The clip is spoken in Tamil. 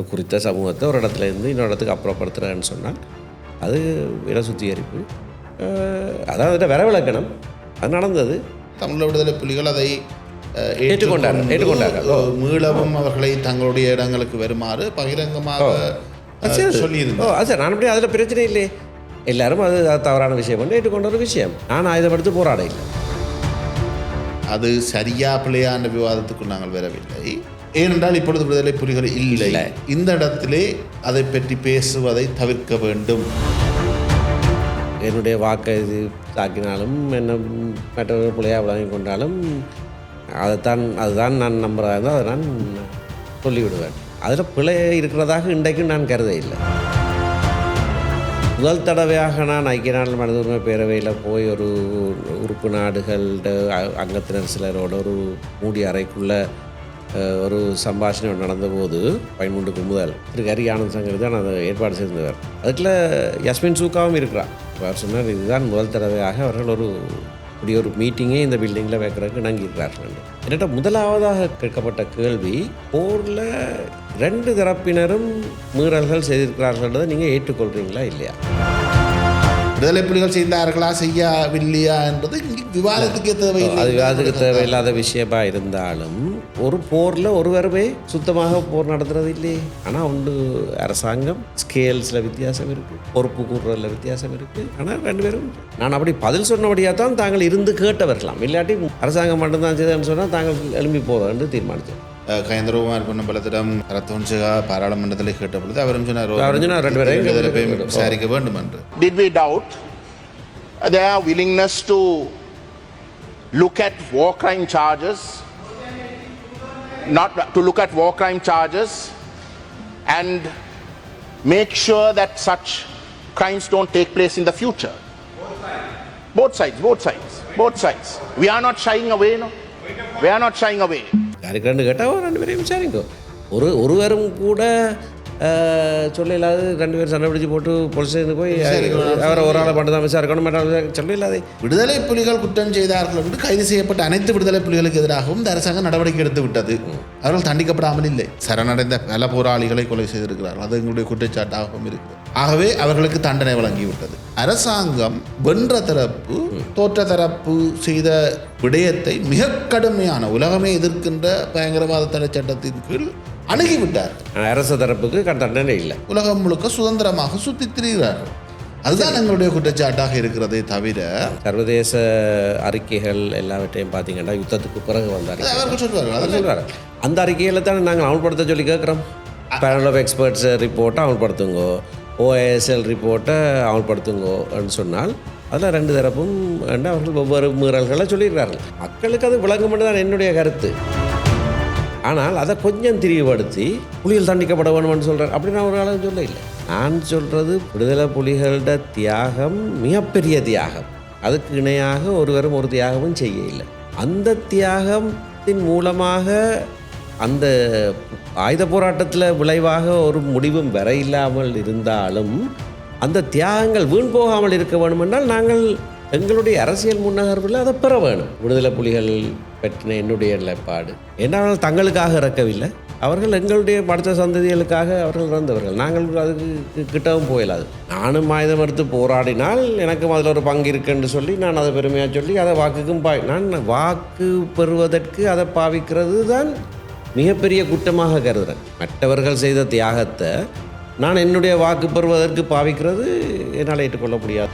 ஒரு குறித்த சமூகத்தை ஒரு இடத்துல இருந்து இன்னொரு இடத்துக்கு அப்புறப்படுத்துகிறேன்னு சொன்னால் அது இட சுத்திகரிப்பு. அதில் வரவிலக்கணம். அது நடந்தது. தமிழ் விடுதலை புலிகள் அதை ஏற்றுக்கொண்டார்கள், ஏற்றுக்கொண்டு, ஏற்றுக்கொண்டார்கள். மீளவும் அவர்களை தங்களுடைய இடங்களுக்கு வருமாறு பகிரங்கமாக சொல்லியிருந்தார். அது நான் அப்படி அதில் பிரச்சனை இல்லையே. எல்லாரும் அது தவறான விஷயம் பண்ணி ஏற்றுக்கொண்ட ஒரு விஷயம். நான் ஆயுதப்படுத்தி போராட இல்லை அது சரியா பிள்ளையா என்ற விவாதத்துக்கு நாங்கள் வரவில்லை. ஏனென்றால் இப்பொழுது விடுதலை புலிகள் இல்லை. இந்த இடத்திலே அதை பற்றி பேசுவதை தவிர்க்க வேண்டும். என்னுடைய வாக்கை இது தாக்கினாலும் என்ன மற்றவர்கள் பிள்ளையாக விளங்கி கொண்டாலும் அதைத்தான் அதுதான் நான் நம்புறதா இருந்தால் அதை நான் சொல்லிவிடுவேன். அதில் பிழை இருக்கிறதாக இன்றைக்கும் நான் கருத இல்லை. முதல் தடவையாக நான் ஐக்கிய நாடு மனித உரிமை பேரவையில் போய் ஒரு உறுப்பு நாடுகளோட அங்கத்தினர் சிலரோட ஒரு மூடி அறைக்குள்ள ஒரு சம்பாஷணை நடந்தபோது பதிமூன்றுக்கு கும்புதல் திரு ஹரி ஆனந்த் சங்கர் தான் அதை ஏற்பாடு செய்திருந்தவர். அதுக்குள்ள யஸ்மின் சூக்காவும் இருக்கிறார் அவர் சொன்னார் இதுதான் முதல் தடவையாக அவர்கள் ஒரு இப்படி ஒரு மீட்டிங்கே இந்த பில்டிங்கில் வைக்கிறதுக்கு இணங்கியிருக்கிறார்கள் என்னட்ட முதலாவதாக கேட்கப்பட்ட கேள்வி போரில் ரெண்டு தரப்பினரும் மீறல்கள் செய்திருக்கிறார்கள்ன்றதை நீங்கள் ஏற்றுக்கொள்கிறீங்களா இல்லையா? விடுதலை புலிகள் செய்தார்களா செய்யவில்லையா என்பது இங்கு விவாதத்துக்கே தேவையில்லை அது அதுக்கு தேவையில்லாத விஷயமா இருந்தாலும் ஒரு போரில் ஒருவருமே சுத்தமாக போர் நடத்துறது இல்லையே. ஆனால் உண்டு அரசாங்கம் ஸ்கேல்ஸில் வித்தியாசம் இருக்குது பொறுப்பு கூறுறதுல வித்தியாசம் இருக்குது ஆனால் ரெண்டு பேரும் நான் அப்படி பதில் சொன்னபடியாக தான் தாங்கள் இருந்து கேட்டவர்களாம் இல்லாட்டி அரசாங்கம் மட்டும்தான் செய்ததுன்னு சொன்னால் தாங்கள் எழும்பி போகிறேன்னு தீர்மானித்தோம் அஹ், கயந்திரகுமார் பொன்னம்பலத்திடம் ரத்தவன்சிகா பாராளுமன்றத்தில் கேட்ட பொழுது அவரும் சொன்னார் அவரும் சொன்னார், ரெண்டு பேரையும் விடுதலை போய் விசாரிக்க வேண்டும் என்று did we doubt their willingness to look at war crime charges, not to look at war crime charges and make sure that such crimes don't take place in the future? Both sides, both sides, both sides. We are not shying away, no? We are not shying away. யாருக்கு ரெண்டு கேட்டால் ரெண்டு பேரையும் விசாரிங்க ஒரு ஒருவரும் கூட சொல்ல இல்லாது ரெண்டு பேரும் சண்டை பிடிச்சி போட்டு போலீஸ் ஸ்டேஷனுக்கு போய் அவரை ஒரு ஆளை மட்டும் தான் விசாரிக்கணும் மற்ற சொல்ல இல்லாதே. விடுதலை புலிகள் குற்றம் செய்தார்கள் என்று கைது செய்யப்பட்ட அனைத்து விடுதலை புலிகளுக்கு எதிராகவும் இந்த அரசாங்கம் நடவடிக்கை எடுத்து விட்டது. அவர்கள் தண்டிக்கப்படாமல் இல்லை. சரணடைந்த பல போராளிகளை கொலை செய்திருக்கிறார்கள். அது எங்களுடைய குற்றச்சாட்டாகவும் இருக்கு ஆகவே அவர்களுக்கு தண்டனை வழங்கிவிட்டது. அரசாங்கம் வென்ற தரப்பு தோற்ற தரப்பு செய்த விடயத்தை மிக கடுமையான உலகமே எதிர்க்கின்ற பயங்கரவாத தடை சட்டத்தின் கீழ் அணுகிவிட்டார். அரச தரப்புக்கு தண்டனை இல்லை. உலகம் முழுக்க சுதந்திரமாக சுற்றித் திரிகிறார்கள். அதுதான் எங்களுடைய குற்றச்சாட்டாக இருக்கிறதே தவிர சர்வதேச அறிக்கைகள் எல்லாவற்றையும் பார்த்தீங்கன்னா யுத்தத்துக்கு பிறகு வந்த அறிக்கை அவர்கள் சொல்வார்கள் அந்த அறிக்கையில் தானே நாங்கள் அமல்படுத்த சொல்லி கேட்குறோம். பேனல் ஆஃப் எக்ஸ்பர்ட்ஸ் ரிப்போர்ட்டை அமல்படுத்துங்கோ. ஓஎஸ்எல் ரிப்போர்ட்டை அமல்படுத்துங்கோன்னு சொன்னால் அதில் ரெண்டு தரப்பும் அவர்கள் ஒவ்வொரு மீறல்களை சொல்லியிருக்கிறார்கள். மக்களுக்கு அது விளங்கும் தான் என்னுடைய கருத்து. ஆனால் அதை கொஞ்சம் திரிவுபடுத்தி புலிகள் தண்டிக்கப்பட வேணும்னு சொல்கிறார் அப்படி நான் ஒரு காலம் சொல்ல இல்லை நான் சொல்கிறது விடுதலை புலிகளோட தியாகம் மிகப்பெரிய தியாகம். அதுக்கு இணையாக ஒருவரும் ஒரு தியாகமும் செய்ய இல்லை அந்த தியாகத்தின் மூலமாக அந்த ஆயுத போராட்டத்தில் விளைவாக ஒரு முடிவும் வர இல்லாமல் இருந்தாலும் அந்த தியாகங்கள் வீண் போகாமல் இருக்க வேண்டுமென்றால் நாங்கள் எங்களுடைய அரசியல் முன்னகர்வில் அதை பெற வேணும். விடுதலை புலிகள் பற்றின என்னுடைய நிலைப்பாடு. என்னால் தங்களுக்காக இறக்கவில்லை. அவர்கள் எங்களுடைய படித்த சந்ததிகளுக்காக அவர்கள் இறந்தவர்கள். நாங்கள் அதுக்கு கிட்டவும் போயிடாது நானும் ஆயுதம் எடுத்து போராடினால் எனக்கும் அதில் ஒரு பங்கு இருக்குன்னு சொல்லி நான் அதை பெருமையாக சொல்லி அதை வாக்குக்கும் பா நான் வாக்கு பெறுவதற்கு அதை பாவிக்கிறது தான் மிகப்பெரிய குற்றமாக கருதுகிறேன் மற்றவர்கள் செய்த தியாகத்தை நான் என்னுடைய வாக்கு பெறுவதற்கு பாவிக்கிறது என்னால் ஏற்றுக்கொள்ள முடியாது.